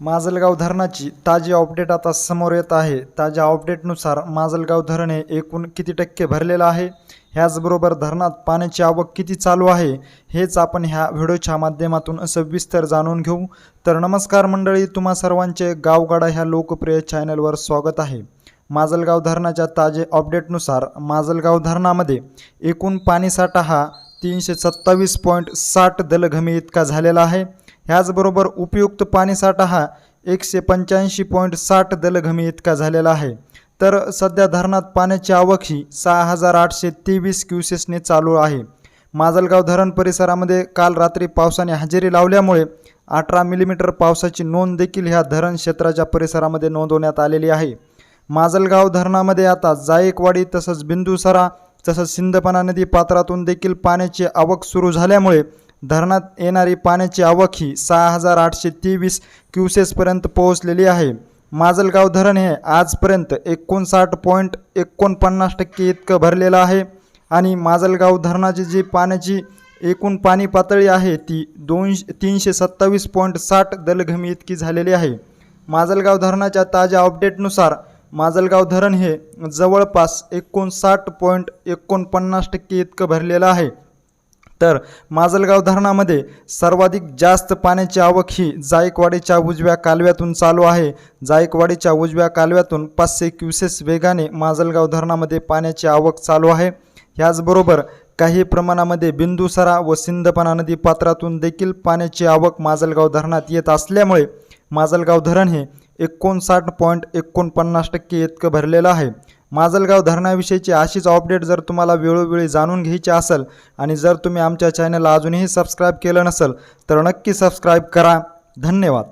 माजलगाव धरणाची ताजी अपडेट आता समोर येत आहे. ताज्या अपडेटनुसार माजलगाव धरण हे एकूण किती टक्के भरलेलं आहे? ह्याचबरोबर धरणात पाण्याची आवक किती चालू आहे? हेच आपण ह्या व्हिडिओच्या माध्यमातून सविस्तर जाणून घेऊ. तर नमस्कार मंडळी तुम्हा सर्वांचे गावगाडा ह्या लोकप्रिय चॅनलवर स्वागत आहे. माजलगाव धरणाच्या ताजे अपडेटनुसार माजलगाव धरणामध्ये एकूण पाणीसाठा हा तीनशे सत्तावीस पॉईंट साठ दलघमी इतका झालेला आहे. ह्याचबरोबर उपयुक्त पाणीसाठा हा एकशे पंच्याऐंशी पॉईंट साठ दलघमी इतका झालेला आहे. तर सध्या धरणात पाण्याची आवक ही सहा हजार आठशे तेवीस क्युसेसने चालू आहे. माजलगाव धरण परिसरामध्ये काल रात्री पावसाने हजेरी लावल्यामुळे अठरा मिलीमीटर पावसाची नोंद देखील ह्या धरण क्षेत्राच्या परिसरामध्ये नोंदवण्यात आलेली आहे. माजलगाव धरणामध्ये आता जायकवाडी तसंच बिंदुसरा तसंच सिंदपना नदी पात्रातून देखील पाण्याची आवक सुरू झाल्यामुळे धरणात येणारी पाण्याची आवक ही सहा हजार आठशे तेवीस क्युसेसपर्यंत पोहोचलेली आहे. माजलगाव धरण हे आजपर्यंत एकोणसाठ पॉईंट एकोणपन्नास टक्के इतकं भरलेलं आहे आणि माजलगाव धरणाची जी पाण्याची एकूण पाणी पातळी आहे ती दोनशे तीनशे सत्तावीस पॉईंट साठ दलघमी इतकी झालेली आहे. माजलगाव धरणाच्या ताज्या अपडेटनुसार माजलगाव धरण हे जवळपास एकोणसाठ पॉईंट एकोणपन्नास टक्के इतकं भरलेलं आहे. तर माजलगाव धरणामध्ये सर्वाधिक जास्त पाण्याची आवक ही जायकवाडीच्या उजव्या कालव्यातून चालू आहे. जायकवाडीच्या उजव्या कालव्यातून पाचशे क्युसेस वेगाने माजलगाव धरणामध्ये पाण्याची आवक चालू आहे. ह्याचबरोबर काही प्रमाणामध्ये बिंदुसरा व सिंदपणा नदी पात्रातून देखील पाण्याची आवक माजलगाव धरणात येत असल्यामुळे माजलगाव धरण हे एकोणसाठ पॉईंट एकोणपन्नास टक्के इतकं भरलेलं आहे. माजलगाव धरणाविषयीची अशीच अपडेट जर तुम्हाला वेळोवेळी जाणून घ्यायची असेल आणि जर तुम्ही आमच्या चॅनलला अजूनही सबस्क्राईब केलं नसेल तर नक्की सबस्क्राईब करा. धन्यवाद.